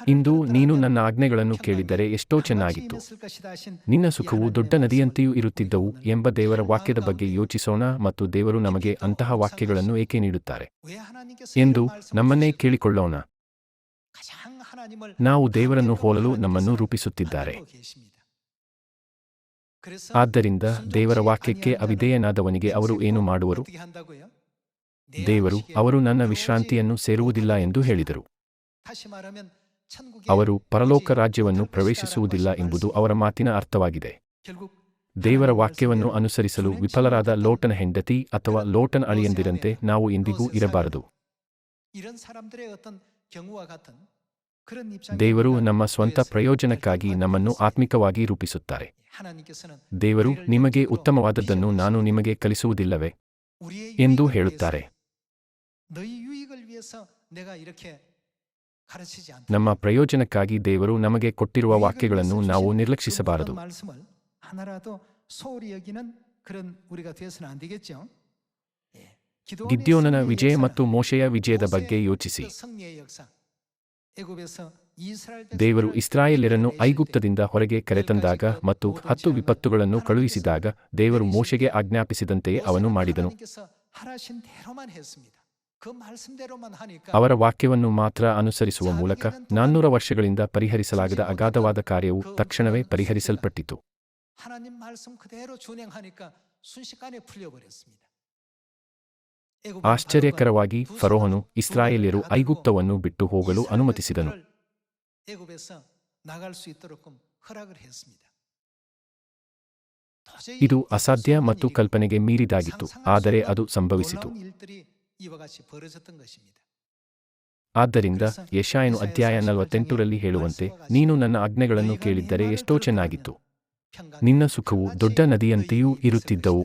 ಇಂದು ನೀನು ನನ್ನ ಆಜ್ಞೆಗಳನ್ನು ಕೇಳಿದ್ದರೆ ಎಷ್ಟೋ ಚೆನ್ನಾಗಿತ್ತು. ನಿನ್ನ ಸುಖವು ದೊಡ್ಡ ನದಿಯಂತೆಯೂ ಇರುತ್ತಿದ್ದವು ಎಂಬ ದೇವರ ವಾಕ್ಯದ ಬಗ್ಗೆ ಯೋಚಿಸೋಣ ಮತ್ತು ದೇವರು ನಮಗೆ ಅಂತಹ ವಾಕ್ಯಗಳನ್ನು ಏಕೆ ನೀಡುತ್ತಾರೆ? ಎಂದು ನಮ್ಮನ್ನೇ ಕೇಳಿಕೊಳ್ಳೋಣ. ನಾವು ದೇವರನ್ನು ಹೋಲಲು ನಮ್ಮನ್ನು ರೂಪಿಸುತ್ತಿದ್ದಾರೆ. ಆದ್ದರಿಂದ ದೇವರ ವಾಕ್ಯಕ್ಕೆ ಅವಿಧೇಯನಾದವನಿಗೆ ಅವರು ಏನು ಮಾಡುವರು? ದೇವರು, ಅವರು ನನ್ನ ವಿಶ್ರಾಂತಿಯನ್ನು ಸೇರುವುದಿಲ್ಲ ಎಂದು ಹೇಳಿದರು. ಅವರು ಪರಲೋಕ ರಾಜ್ಯವನ್ನು ಪ್ರವೇಶಿಸುವುದಿಲ್ಲ ಎಂಬುದು ಅವರ ಮಾತಿನ ಅರ್ಥವಾಗಿದೆ. ದೇವರ ವಾಕ್ಯವನ್ನು ಅನುಸರಿಸಲು ವಿಫಲರಾದ ಲೋಟನ ಹೆಂಡತಿ ಅಥವಾ ಲೋಟನ ಅಳಿಯಂದಿರಂತೆ ನಾವು ಎಂದಿಗೂ ಇರಬಾರದು. ದೇವರು ನಮ್ಮ ಸ್ವಂತ ಪ್ರಯೋಜನಕ್ಕಾಗಿ ನಮ್ಮನ್ನು ಆತ್ಮಿಕವಾಗಿ ರೂಪಿಸುತ್ತಾರೆ. ದೇವರು ನಿಮಗೆ ಉತ್ತಮವಾದದ್ದನ್ನು ನಾನು ನಿಮಗೆ ಕಲಿಸುವುದಿಲ್ಲವೇ? ಎಂದು ಹೇಳುತ್ತಾರೆ. ನಮ್ಮ ಪ್ರಯೋಜನಕ್ಕಾಗಿ ದೇವರು ನಮಗೆ ಕೊಟ್ಟಿರುವ ವಾಕ್ಯಗಳನ್ನು ನಾವು ನಿರ್ಲಕ್ಷಿಸಬಾರದು. ಗಿದ್ಯೋನನ ವಿಜಯ ಮತ್ತು ಮೋಶೆಯ ವಿಜಯದ ಬಗ್ಗೆ ಯೋಚಿಸಿ. ದೇವರು ಇಸ್ರಾಯೇಲ್ಯರನ್ನು ಐಗುಪ್ತದಿಂದ ಹೊರಗೆ ಕರೆತಂದಾಗ ಮತ್ತು ಹತ್ತು ವಿಪತ್ತುಗಳನ್ನು ಕಳುಹಿಸಿದಾಗ ದೇವರು ಮೋಶೆಗೆ ಆಜ್ಞಾಪಿಸಿದಂತೆಯೇ ಅವನು ಮಾಡಿದನು. ಅವರ ವಾಕ್ಯವನ್ನು ಮಾತ್ರ ಅನುಸರಿಸುವ ಮೂಲಕ ನಾನ್ನೂರ ವರ್ಷಗಳಿಂದ ಪರಿಹರಿಸಲಾಗದ ಅಗಾಧವಾದ ಕಾರ್ಯವು ತಕ್ಷಣವೇ ಪರಿಹರಿಸಲ್ಪಟ್ಟಿತು. ಆಶ್ಚರ್ಯಕರವಾಗಿ ಫರೋಹನು ಇಸ್ರಾಯೇಲ್ಯರು ಐಗುಪ್ತವನ್ನು ಬಿಟ್ಟು ಹೋಗಲು ಅನುಮತಿಸಿದನು. ಇದು ಅಸಾಧ್ಯ ಮತ್ತು ಕಲ್ಪನೆಗೆ ಮೀರಿದಾಗಿತ್ತು. ಆದರೆ ಅದು ಸಂಭವಿಸಿತು. ಆದ್ದರಿಂದ ಯಶಾಯನು ಅಧ್ಯಾಯ ನಲವತ್ತೆಂಟರಲ್ಲಿ ಹೇಳುವಂತೆ ನೀನು ನನ್ನ ಆಜ್ಞೆಗಳನ್ನು ಕೇಳಿದ್ದರೆ ಎಷ್ಟೋ ಚೆನ್ನಾಗಿತ್ತು ನಿನ್ನ ಸುಖವು ದೊಡ್ಡ ನದಿಯಂತೆಯೂ ಇರುತ್ತಿದ್ದವು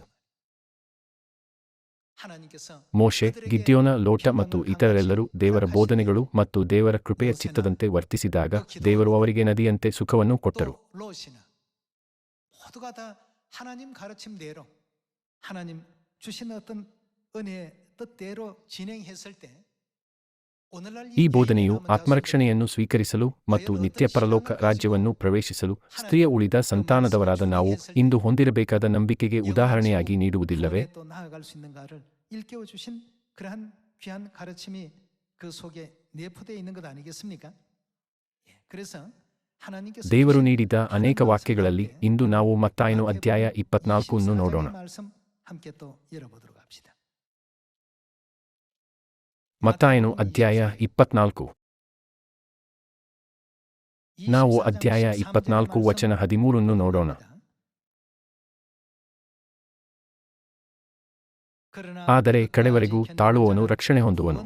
ಮೋಶೆ ಗಿದ್ಯೋನ ಲೋಟ ಮತ್ತು ಇತರರೆಲ್ಲರೂ ದೇವರ ಬೋಧನೆಗಳು ಮತ್ತು ದೇವರ ಕೃಪೆಯ ಚಿತ್ತದಂತೆ ವರ್ತಿಸಿದಾಗ ದೇವರು ಅವರಿಗೆ ನದಿಯಂತೆ ಸುಖವನ್ನು ಕೊಟ್ಟರು ಈ ಬೋಧನೆಯು ಆತ್ಮರಕ್ಷಣೆಯನ್ನು ಸ್ವೀಕರಿಸಲು ಮತ್ತು ನಿತ್ಯ ಪರಲೋಕ ರಾಜ್ಯವನ್ನು ಪ್ರವೇಶಿಸಲು ಸ್ತ್ರೀಯ ಉಳಿದ ಸಂತಾನದವರಾದ ನಾವು ಇಂದು ಹೊಂದಿರಬೇಕಾದ ನಂಬಿಕೆಗೆ ಉದಾಹರಣೆಯಾಗಿ ನೀಡುವುದಿಲ್ಲವೇ? ದೇವರು ನೀಡಿದ ಅನೇಕ ವಾಕ್ಯಗಳಲ್ಲಿ ಇಂದು ನಾವು ಮತ್ತಾಯನು ಅಧ್ಯಾಯ ಇಪ್ಪತ್ನಾಲ್ಕು ನೋಡೋಣ. ಮತ್ತಾಯನು ಅಧ್ಯಾಯ ಇಪ್ಪತ್ನಾಲ್ಕು. ನಾವು ಅಧ್ಯಾಯ ಇಪ್ಪತ್ನಾಲ್ಕು ವಚನ ಹದಿಮೂರನ್ನು ನೋಡೋಣ. ಆದರೆ ಕಡೆವರೆಗೂ ತಾಳುವವನು ರಕ್ಷಣೆ ಹೊಂದುವನು.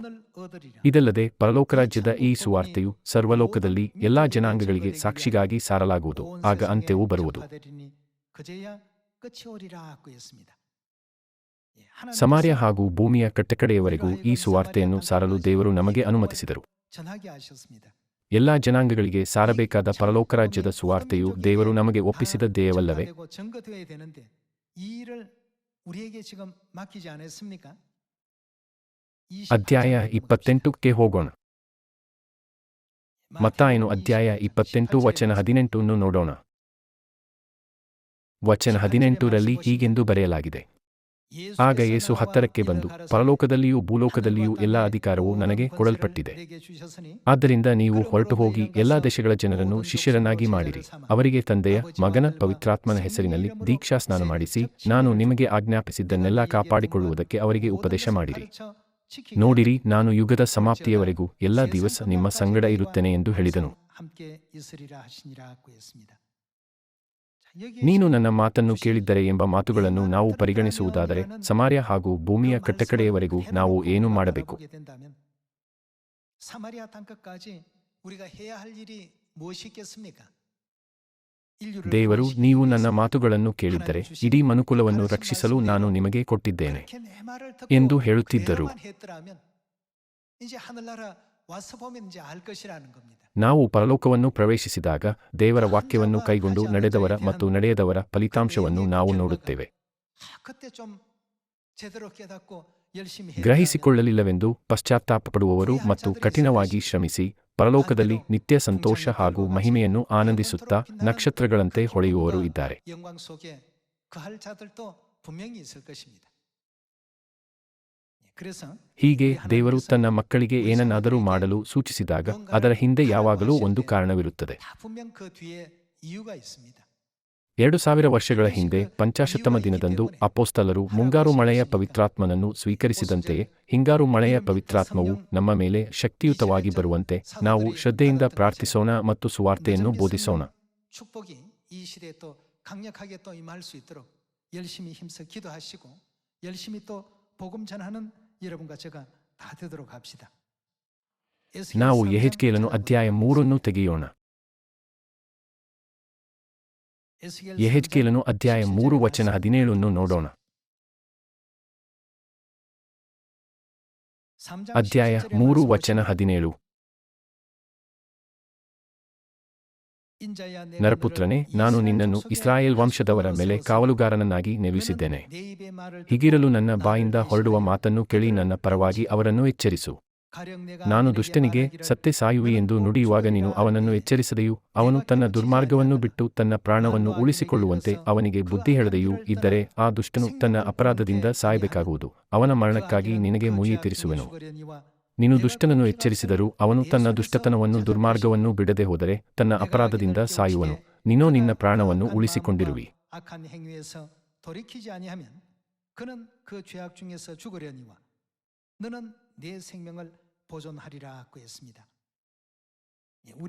ಇದಲ್ಲದೆ ಪರಲೋಕರಾಜ್ಯದ ಈ ಸುವಾರ್ತೆಯು ಸರ್ವಲೋಕದಲ್ಲಿ ಎಲ್ಲಾ ಜನಾಂಗಗಳಿಗೆ ಸಾಕ್ಷಿಗಾಗಿ ಸಾರಲಾಗುವುದು. ಆಗ ಅಂತ್ಯವು ಬರುವುದು. ಸಮಾರ್ಯ ಹಾಗೂ ಭೂಮಿಯ ಕಟ್ಟಕಡೆಯವರೆಗೂ ಈ ಸುವಾರ್ತೆಯನ್ನು ಸಾರಲು ದೇವರು ನಮಗೆ ಅನುಮತಿಸಿದರು. ಎಲ್ಲಾ ಜನಾಂಗಗಳಿಗೆ ಸಾರಬೇಕಾದ ಪರಲೋಕ ರಾಜ್ಯದ ಸುವಾರ್ತೆಯು ದೇವರು ನಮಗೆ ಒಪ್ಪಿಸಿದ ಧ್ಯೇಯವಲ್ಲವೇ ಅಧ್ಯಾಯ ಇಪ್ಪತ್ತೆಂಟಕ್ಕೆ ಹೋಗೋಣ. ಮತ್ತಾಯನು ಅಧ್ಯಾಯ ಇಪ್ಪತ್ತೆಂಟು ವಚನ ಹದಿನೆಂಟನ್ನು ನೋಡೋಣ. ವಚನ ಹದಿನೆಂಟರಲ್ಲಿ ಹೀಗೆಂದು ಬರೆಯಲಾಗಿದೆ. ಆಗ ಯೇಸು ಹತ್ತರಕ್ಕೆ ಬಂದು ಪರಲೋಕದಲ್ಲಿಯೂ ಭೂಲೋಕದಲ್ಲಿಯೂ ಎಲ್ಲ ಅಧಿಕಾರವು ನನಗೆ ಕೊಡಲ್ಪಟ್ಟಿದೆ ಆದ್ದರಿಂದ ನೀವು ಹೊರಟು ಹೋಗಿ ಎಲ್ಲಾ ದೇಶಗಳ ಜನರನ್ನು ಶಿಷ್ಯರನ್ನಾಗಿ ಮಾಡಿರಿ ಅವರಿಗೆ ತಂದೆಯ ಮಗನ ಪವಿತ್ರಾತ್ಮನ ಹೆಸರಿನಲ್ಲಿ ದೀಕ್ಷಾ ಸ್ನಾನ ಮಾಡಿಸಿ ನಾನು ನಿಮಗೆ ಆಜ್ಞಾಪಿಸಿದ್ದನ್ನೆಲ್ಲ ಕಾಪಾಡಿಕೊಳ್ಳುವುದಕ್ಕೆ ಅವರಿಗೆ ಉಪದೇಶ ಮಾಡಿರಿ ನೋಡಿರಿ ನಾನು ಯುಗದ ಸಮಾಪ್ತಿಯವರೆಗೂ ಎಲ್ಲ ದಿವಸ ನಿಮ್ಮ ಸಂಗಡ ಇರುತ್ತೇನೆ ಎಂದು ಹೇಳಿದನು ನೀನು ನನ್ನ ಮಾತನ್ನು ಕೇಳಿದ್ದರೆ ಎಂಬ ಮಾತುಗಳನ್ನು ನಾವು ಪರಿಗಣಿಸುವುದಾದರೆ ಸಮಾರ್ಯ ಹಾಗೂ ಭೂಮಿಯ ಕಟ್ಟಕಡೆಯವರೆಗೂ ನಾವು ಏನು ಮಾಡಬೇಕು? ದೇವರು ನೀವು ನನ್ನ ಮಾತುಗಳನ್ನು ಕೇಳಿದ್ದರೆ ಇಡೀ ಮನುಕುಲವನ್ನು ರಕ್ಷಿಸಲು ನಾನು ನಿಮಗೆ ಕೊಟ್ಟಿದ್ದೇನೆ ಎಂದು ಹೇಳುತ್ತಿದ್ದರು. ನಾವು ಪರಲೋಕವನ್ನು ಪ್ರವೇಶಿಸಿದಾಗ ದೇವರ ವಾಕ್ಯವನ್ನು ಕೈಗೊಂಡು ನಡೆದವರ ಮತ್ತು ನಡೆಯದವರ ಫಲಿತಾಂಶವನ್ನು ನಾವು ನೋಡುತ್ತೇವೆ. ಗ್ರಹಿಸಿಕೊಳ್ಳಲಿಲ್ಲವೆಂದು ಪಶ್ಚಾತ್ತಾಪಪಡುವವರು ಮತ್ತು ಕಠಿಣವಾಗಿ ಶ್ರಮಿಸಿ ಪರಲೋಕದಲ್ಲಿ ನಿತ್ಯ ಸಂತೋಷ ಹಾಗೂ ಮಹಿಮೆಯನ್ನು ಆನಂದಿಸುತ್ತಾ ನಕ್ಷತ್ರಗಳಂತೆ ಹೊಳೆಯುವವರು ಇದ್ದಾರೆ. ಹೀಗೆ ದೇವರು ತನ್ನ ಮಕ್ಕಳಿಗೆ ಏನನ್ನಾದರೂ ಮಾಡಲು ಸೂಚಿಸಿದಾಗ ಅದರ ಹಿಂದೆ ಯಾವಾಗಲೂ ಒಂದು ಕಾರಣವಿರುತ್ತದೆ. ಎರಡು ಸಾವಿರ ವರ್ಷಗಳ ಹಿಂದೆ ಪಂಚಾಶತಮ ದಿನದಂದು ಅಪೋಸ್ತಲರು ಮುಂಗಾರು ಮಳೆಯ ಪವಿತ್ರಾತ್ಮನನ್ನು ಸ್ವೀಕರಿಸಿದಂತೆಯೇ ಹಿಂಗಾರು ಮಳೆಯ ಪವಿತ್ರಾತ್ಮವು ನಮ್ಮ ಮೇಲೆ ಶಕ್ತಿಯುತವಾಗಿ ಬರುವಂತೆ ನಾವು ಶ್ರದ್ಧೆಯಿಂದ ಪ್ರಾರ್ಥಿಸೋಣ ಮತ್ತು ಸುವಾರ್ತೆಯನ್ನು ಬೋಧಿಸೋಣ. ನಾವು ಯೆಹೆಜ್ಕೇಲನು ಅಧ್ಯಾಯ ಮೂರನ್ನು ತೆಗೆಯೋಣ ಯೆಹೆಜ್ಕೇಲನು ಅಧ್ಯಾಯ ಮೂರು ವಚನ ಹದಿನೇಳನ್ನು ನೋಡೋಣ ಅಧ್ಯಾಯ ಮೂರು ವಚನ ಹದಿನೇಳು ನರಪುತ್ರನೇ ನಾನು ನಿನ್ನನ್ನು ಇಸ್ರಾಯೇಲ್ ವಂಶದವರ ಮೇಲೆ ಕಾವಲುಗಾರನನ್ನಾಗಿ ನೇಮಿಸಿದ್ದೇನೆ ಹೀಗಿರಲು ನನ್ನ ಬಾಯಿಂದ ಹೊರಡುವ ಮಾತನ್ನು ಕೇಳಿ ನನ್ನ ಪರವಾಗಿ ಅವರನ್ನು ಎಚ್ಚರಿಸು. ನಾನು ದುಷ್ಟನಿಗೆ ಸತ್ತೆ ಸಾಯುವೆ ಎಂದು ನುಡಿಯುವಾಗ ನೀನು ಅವನನ್ನು ಎಚ್ಚರಿಸದೆಯೂ ಅವನು ತನ್ನ ದುರ್ಮಾರ್ಗವನ್ನು ಬಿಟ್ಟು ತನ್ನ ಪ್ರಾಣವನ್ನು ಉಳಿಸಿಕೊಳ್ಳುವಂತೆ ಅವನಿಗೆ ಬುದ್ಧಿ ಹೇಳದೆಯೂ ಇದ್ದರೆ ಆ ದುಷ್ಟನು ತನ್ನ ಅಪರಾಧದಿಂದ ಸಾಯಬೇಕಾಗುವುದು. ಅವನ ಮರಣಕ್ಕಾಗಿ ನಿನಗೆ ಮುಯಿ ತೀರಿಸುವೆನು. ನೀನು ದುಷ್ಟನನ್ನು ಎಚ್ಚರಿಸಿದರೂ ಅವನು ತನ್ನ ದುಷ್ಟತನವನ್ನು, ದುರ್ಮಾರ್ಗವನ್ನು ಬಿಡದೆ ಹೋದರೆ ತನ್ನ ಅಪರಾಧದಿಂದ ಸಾಯುವನು. ನೀನೋ ನಿನ್ನ ಪ್ರಾಣವನ್ನು ಉಳಿಸಿಕೊಂಡಿರುವಿ.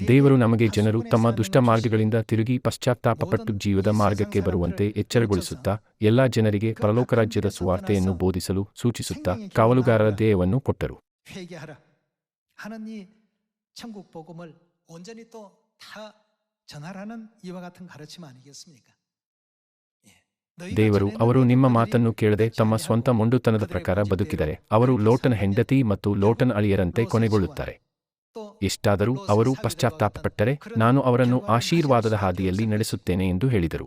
ದೇವರು ನಮಗೆ ಜನರು ತಮ್ಮ ದುಷ್ಟ ಮಾರ್ಗಗಳಿಂದ ತಿರುಗಿ ಪಶ್ಚಾತ್ತಾಪಪಟ್ಟು ಜೀವದ ಮಾರ್ಗಕ್ಕೆ ಬರುವಂತೆ ಎಚ್ಚರಗೊಳಿಸುತ್ತಾ, ಎಲ್ಲಾ ಜನರಿಗೆ ಪರಲೋಕರಾಜ್ಯದ ಸುವಾರ್ತೆಯನ್ನು ಬೋಧಿಸಲು ಸೂಚಿಸುತ್ತಾ, ಕಾವಲುಗಾರರ ದೇಹವನ್ನು ಕೊಟ್ಟರು. 회개하라 하는 이 천국 복음을 온전히 또 다 전하라는 이와 같은 가르침 아니겠습니까? 예. 너희가 ದೇವರು 전에는 ಅವರು 너희 ನಿಮ್ಮ 것들이 ಮಾತನ್ನು ಕೇಳದೆ ತಮ್ಮ 그렇지 ಸ್ವಂತ 아니하고 ಮೊಂಡುತನದ 그들의 ಪ್ರಕಾರ 고집대로 ಬದುಕಿದರೆ ಅವರು ಲೋಟನ ಹೆಂಡತಿ ಮತ್ತು ಲೋಟನ ಅಳಿಯರಂತೆ ಕೊನೆಗೊಳ್ಳುತ್ತಾರೆ 또 ಎಷ್ಟಾದರೂ ಅವರು ಪಶ್ಚಾತ್ತಾಪಪಟ್ಟರೆ ನಾನು ಅವರನ್ನು ಆಶೀರ್ವಾದದ ಹಾದಿಯಲ್ಲಿ ನಡೆಸುತ್ತೇನೆ ಎಂದು ಹೇಳಿದರು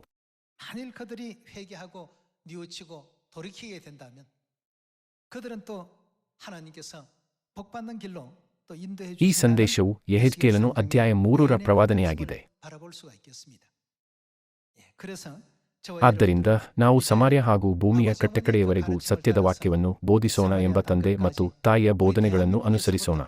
만일 그들이 회개하고 뉘우치고 돌이키게 된다면 그들은 또 하나님께서 ಈ ಸಂದೇಶವು ಯಹಜ್ಕೇಲನು ಅಧ್ಯಾಯ ಮೂರರ ಪ್ರವಾದನೆಯಾಗಿದೆ ಆದ್ದರಿಂದ ನಾವು ಸಮಾರ್ಯ ಹಾಗೂ ಭೂಮಿಯ ಕಟ್ಟಕಡೆಯವರೆಗೂ ಸತ್ಯದ ವಾಕ್ಯವನ್ನು ಬೋಧಿಸೋಣ ಎಂಬ ತಂದೆ ಮತ್ತು ತಾಯಿಯ ಬೋಧನೆಗಳನ್ನು ಅನುಸರಿಸೋಣ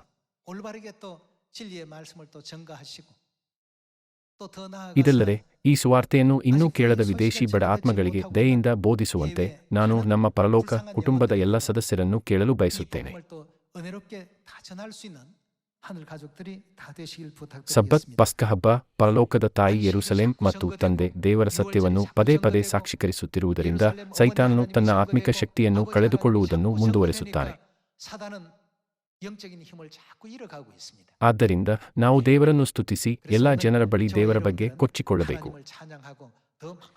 ಇದಲ್ಲದೆ ಈ ಸುವಾರ್ತೆಯನ್ನು ಇನ್ನೂ ಕೇಳದ ವಿದೇಶಿ ಬಡ ಆತ್ಮಗಳಿಗೆ ದಯೆಯಿಂದ ಬೋಧಿಸುವಂತೆ ನಾನು ನಮ್ಮ ಪರಲೋಕ ಕುಟುಂಬದ ಎಲ್ಲ ಸದಸ್ಯರನ್ನು ಕೇಳಲು ಬಯಸುತ್ತೇನೆ ಸಬ್ಬತ್ ಪಸ್ಕ ಹಬ್ಬ ಪರಲೋಕದ ತಾಯಿ ಯೆರೂಸಲೇಮ್ ಮತ್ತು ತಂದೆ ದೇವರ ಸತ್ಯವನ್ನು ಪದೇ ಪದೇ ಸಾಕ್ಷೀಕರಿಸುತ್ತಿರುವುದರಿಂದ ಸೈತಾನನು ತನ್ನ ಆತ್ಮಿಕ ಶಕ್ತಿಯನ್ನು ಕಳೆದುಕೊಳ್ಳುವುದನ್ನು ಮುಂದುವರಿಸುತ್ತಾನೆ ಆದ್ದರಿಂದ ನಾವು ದೇವರನ್ನು ಸ್ತುತಿಸಿ ಎಲ್ಲ ಜನರ ಬಳಿ ದೇವರ ಬಗ್ಗೆ ಕೊಚ್ಚಿಕೊಳ್ಳಬೇಕು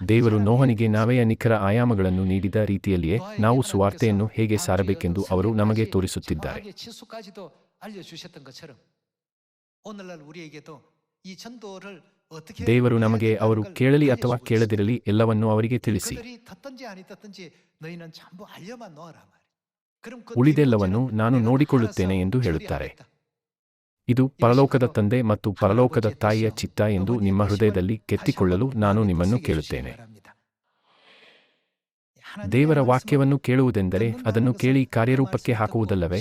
ದೇವರು ನೋಹನಿಗೆ ನಾವೆಯ ನಿಖರ ಆಯಾಮಗಳನ್ನು ನೀಡಿದ ರೀತಿಯಲ್ಲಿಯೇ ನಾವು ಸುವಾರ್ತೆಯನ್ನು ಹೇಗೆ ಸಾರಬೇಕೆಂದು ಅವರು ನಮಗೆ ತೋರಿಸುತ್ತಿದ್ದಾರೆ. ದೇವರು ನಮಗೆ ಅವರು ಕೇಳಲಿ ಅಥವಾ ಕೇಳದಿರಲಿ ಎಲ್ಲವನ್ನೂ ಅವರಿಗೆ ತಿಳಿಸಿ. ಉಳಿದೆಲ್ಲವನ್ನು ನಾನು ನೋಡಿಕೊಳ್ಳುತ್ತೇನೆ ಎಂದು ಹೇಳುತ್ತಾರೆ. ಇದು ಪರಲೋಕದ ತಂದೆ ಮತ್ತು ಪರಲೋಕದ ತಾಯಿಯ ಚಿತ್ತ ಎಂದು ನಿಮ್ಮ ಹೃದಯದಲ್ಲಿ ಕೆತ್ತಿಕೊಳ್ಳಲು ನಾನು ನಿಮ್ಮನ್ನು ಕೇಳುತ್ತೇನೆ. ದೇವರ ವಾಕ್ಯವನ್ನು ಕೇಳುವುದೆಂದರೆ ಅದನ್ನು ಕೇಳಿ ಕಾರ್ಯರೂಪಕ್ಕೆ ಹಾಕುವುದಲ್ಲವೇ?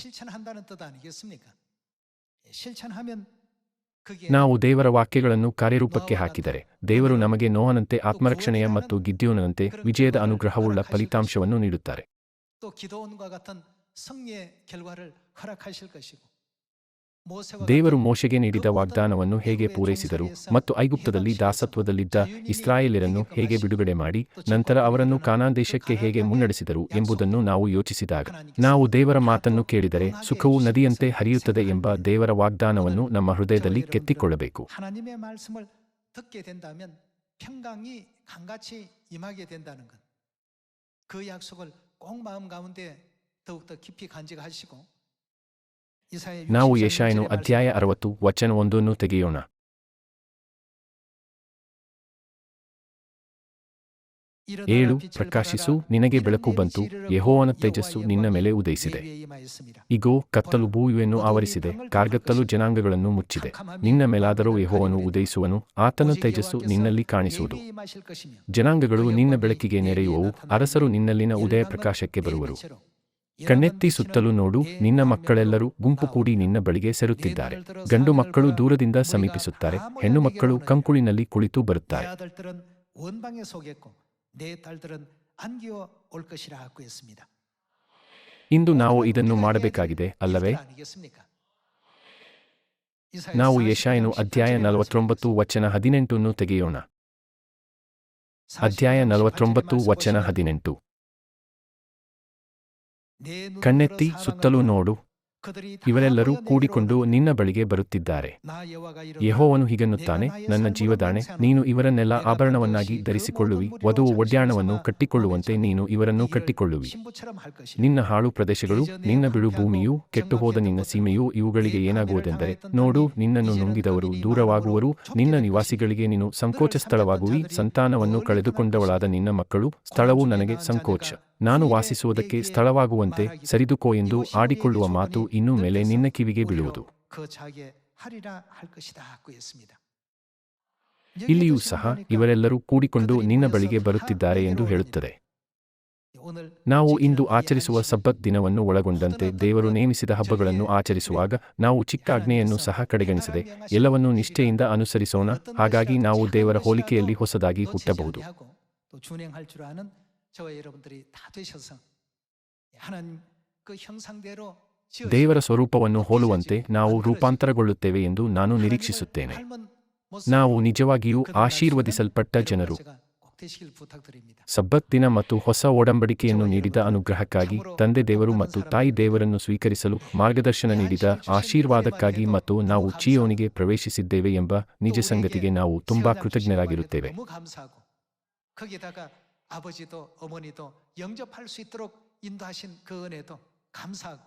ನಾವು ದೇವರ ವಾಕ್ಯಗಳನ್ನು ಕಾರ್ಯರೂಪಕ್ಕೆ ಹಾಕಿದರೆ ದೇವರು ನಮಗೆ ನೋವನಂತೆ ಆತ್ಮರಕ್ಷಣೆಯ ಮತ್ತು ಗಿದ್ಯೋನಂತೆ ವಿಜಯದ ಅನುಗ್ರಹವುಳ್ಳ ಫಲಿತಾಂಶವನ್ನು ನೀಡುತ್ತಾರೆ. ದೇವರು 같은 ಮೋಶೆಗೆ ನೀಡಿದ ವಾಗ್ದಾನವನ್ನು ಹೇಗೆ ಪೂರೈಸಿದರು ಮತ್ತು ಐಗುಪ್ತದಲ್ಲಿ ದಾಸತ್ವದಲ್ಲಿದ್ದ ಇಸ್ರಾಯೇಲರನ್ನು ಹೇಗೆ ಬಿಡುಗಡೆ ಮಾಡಿ ನಂತರ ಅವರನ್ನು ಕಾನಾನ್ ದೇಶಕ್ಕೆ ಹೇಗೆ ಮುನ್ನಡೆಸಿದರು ಎಂಬುದನ್ನು ನಾವು ಯೋಚಿಸಿದಾಗ ನಾವು ದೇವರ ಮಾತನ್ನು ಕೇಳಿದರೆ ಸುಖವು ನದಿಯಂತೆ ಹರಿಯುತ್ತದೆ ಎಂಬ ದೇವರ ವಾಗ್ದಾನವನ್ನು ನಮ್ಮ ಹೃದಯದಲ್ಲಿ ಕೆತ್ತಿಕೊಳ್ಳಬೇಕು 하나님의 말씀을 듣게 된다면 평강이 강같이 임하게 된다는 것. 그 약속을 꼭 마음 가운데 더욱더 깊이 간직하시고 이사야 ನಾವು ಯಶಾಯನು ಅಧ್ಯಾಯ ಅರವತ್ತು ವಚನ ಒಂದನ್ನು ತೆಗೆಯೋಣ. ಏಳು ಪ್ರಕಾಶಿಸು ನಿನಗೆ ಬೆಳಕು ಬಂತು. ಯಹೋವನ ತೇಜಸ್ಸು ನಿನ್ನ ಮೇಲೆ ಉದಯಿಸಿದೆ. ಇಗೋ ಕತ್ತಲು ಭೂಯುವನ್ನು ಆವರಿಸಿದೆ. ಕಾರ್ಗತ್ತಲು ಜನಾಂಗಗಳನ್ನು ಮುಚ್ಚಿದೆ. ನಿನ್ನ ಮೇಲಾದರೂ ಯಹೋವನು ಉದಯಿಸುವನು. ಆತನ ತೇಜಸ್ಸು ನಿನ್ನಲ್ಲಿ ಕಾಣಿಸುವುದು. ಜನಾಂಗಗಳು ನಿನ್ನ ಬೆಳಕಿಗೆ ನೆರೆಯುವವು. ಅರಸರು ನಿನ್ನಲ್ಲಿನ ಉದಯ ಪ್ರಕಾಶಕ್ಕೆ ಬರುವರು. ಕಣ್ಣೆತ್ತಿ ಸುತ್ತಲೂ ನೋಡು, ನಿನ್ನ ಮಕ್ಕಳೆಲ್ಲರೂ ಗುಂಪು ಕೂಡಿ ನಿನ್ನ ಬಳಿಗೆ ಸೇರುತ್ತಿದ್ದಾರೆ. ಗಂಡು ಮಕ್ಕಳು ದೂರದಿಂದ ಸಮೀಪಿಸುತ್ತಾರೆ, ಹೆಣ್ಣು ಮಕ್ಕಳು ಕಂಕುಳಿನಲ್ಲಿ ಕುಳಿತು ಬರುತ್ತಾರೆ. ಇಂದು ನಾವು ಇದನ್ನು ಮಾಡಬೇಕಾಗಿದೆ, ಅಲ್ಲವೇ? ನಾವು ಯಶಾಯನು ಅಧ್ಯಾಯ ನಲವತ್ತೊಂಬತ್ತು ವಚನ ಹದಿನೆಂಟನ್ನು ತೆಗೆಯೋಣ. ಅಧ್ಯಾಯ ನಲವತ್ತೊಂಬತ್ತು ವಚನ ಹದಿನೆಂಟು. ಕಣ್ಣೆತ್ತಿ ಸುತ್ತಲೂ ನೋಡು. ಇವರೆಲ್ಲರೂ ಕೂಡಿಕೊಂಡು ನಿನ್ನ ಬಳಿಗೆ ಬರುತ್ತಿದ್ದಾರೆ. ಯಹೋವನು ಹೀಗನ್ನುತ್ತಾನೆ ನನ್ನ ಜೀವದಾಣೆ ನೀನು ಇವರನ್ನೆಲ್ಲ ಆಭರಣವನ್ನಾಗಿ ಧರಿಸಿಕೊಳ್ಳುವಿ ವಧುವು ಒಡ್ಯಾಣವನ್ನು ಕಟ್ಟಿಕೊಳ್ಳುವಂತೆ ನೀನು ಇವರನ್ನು ಕಟ್ಟಿಕೊಳ್ಳುವಿ. ನಿನ್ನ ಹಾಳು ಪ್ರದೇಶಗಳು ನಿನ್ನ ಬಿಳು ಭೂಮಿಯು ಕೆಟ್ಟುಹೋದ ನಿನ್ನ ಸೀಮೆಯೂ ಇವುಗಳಿಗೆ ಏನಾಗುವುದೆಂದರೆ ನೋಡು ನಿನ್ನನ್ನು ನುಂಗಿದವರು ದೂರವಾಗುವರು ನಿನ್ನ ನಿವಾಸಿಗಳಿಗೆ ನೀನು ಸಂಕೋಚ ಸ್ಥಳವಾಗುವಿ ಸಂತಾನವನ್ನು ಕಳೆದುಕೊಂಡವಳಾದ ನಿನ್ನ ಮಕ್ಕಳು ಸ್ಥಳವು ನನಗೆ ಸಂಕೋಚ. ನಾನು ವಾಸಿಸುವುದಕ್ಕೆ ಸ್ಥಳವಾಗುವಂತೆ ಸರಿದುಕೋ ಎಂದು ಆಡಿಕೊಳ್ಳುವ ಮಾತು ಇನ್ನು ಮೇಲೆ ನಿನ್ನ ಕಿವಿಗೆ ಬೀಳುವುದು. ಇಲ್ಲಿಯೂ ಸಹ ಇವರೆಲ್ಲರೂ ಕೂಡಿಕೊಂಡು ನಿನ್ನ ಬಳಿಗೆ ಬರುತ್ತಿದ್ದಾರೆ ಎಂದು ಹೇಳುತ್ತದೆ. ನಾವು ಇಂದು ಆಚರಿಸುವ ಸಬ್ಬತ್ ದಿನವನ್ನು ಒಳಗೊಂಡಂತೆ ದೇವರು ನೇಮಿಸಿದ ಹಬ್ಬಗಳನ್ನು ಆಚರಿಸುವಾಗ ನಾವು ಚಿಕ್ಕ ಆಜ್ಞೆಯನ್ನು ಸಹ ಕಡೆಗಣಿಸದೆ ಎಲ್ಲವನ್ನೂ ನಿಷ್ಠೆಯಿಂದ ಅನುಸರಿಸೋಣ. ಹಾಗಾಗಿ ನಾವು ದೇವರ ಹೋಲಿಕೆಯಲ್ಲಿ ಹೊಸದಾಗಿ ಹುಟ್ಟಬಹುದು. ದೇವರ ಸ್ವರೂಪವನ್ನು ಹೋಲುವಂತೆ ನಾವು ರೂಪಾಂತರಗೊಳ್ಳುತ್ತೇವೆ ಎಂದು ನಾನು ನಿರೀಕ್ಷಿಸುತ್ತೇನೆ ನಾವು ನಿಜವಾಗಿಯೂ ಆಶೀರ್ವದಿಸಲ್ಪಟ್ಟ ಜನರು ಸಬ್ಬತ್ತಿನ ಮತ್ತು ಹೊಸ ಒಡಂಬಡಿಕೆಯನ್ನು ನೀಡಿದ ಅನುಗ್ರಹಕ್ಕಾಗಿ ತಂದೆ ದೇವರು ಮತ್ತು ತಾಯಿ ದೇವರನ್ನು ಸ್ವೀಕರಿಸಲು ಮಾರ್ಗದರ್ಶನ ನೀಡಿದ ಆಶೀರ್ವಾದಕ್ಕಾಗಿ ಮತ್ತು ನಾವು ಚಿಯೋನಿಗೆ ಪ್ರವೇಶಿಸಿದ್ದೇವೆ ಎಂಬ ನಿಜ ಸಂಗತಿಗೆ ನಾವು ತುಂಬಾ ಕೃತಜ್ಞರಾಗಿರುತ್ತೇವೆ 아버지도 어머니도 영접할 수 있도록 인도하신 그 은혜도 감사하고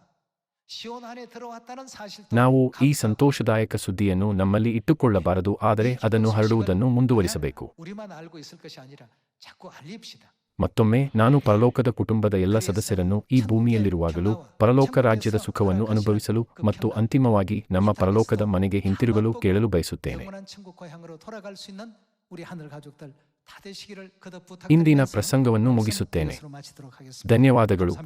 시온 안에 들어왔다는 사실도 ನಾವು ಈ 감사하고 ಸಂತೋಷದಾಯಕ ಸುದ್ದಿಯನ್ನು ನಮ್ಮಲ್ಲಿ ಇಟ್ಟುಕೊಳ್ಳಬಾರದು ಆದರೆ ಅದನ್ನು ಹರಡುವುದನ್ನು ಮುಂದುವರಿಸಬೇಕು 우리만 알고 있을 것이 아니라 자꾸 알립시다. ಮತ್ತೊಮ್ಮೆ ನಾನು ಪರಲೋಕದ ಕುಟುಂಬದ ಎಲ್ಲ ಸದಸ್ಯರನ್ನು ಈ ಭೂಮಿಯಲ್ಲಿರುವಾಗಲೂ ಪರಲೋಕ ರಾಜ್ಯದ ಸುಖವನ್ನು ಅನುಭವಿಸಲು ಮತ್ತು ಅಂತಿಮವಾಗಿ ನಮ್ಮ ಪರಲೋಕದ ಮನೆಗೆ ಹಿಂತಿರುಗಲು ಕೇಳಲು ಬಯಸುತ್ತೇನೆ ಇಂದಿನ ಪ್ರಸಂಗವನ್ನು ಮುಗಿಸುತ್ತೇನೆ. ಧನ್ಯವಾದಗಳು.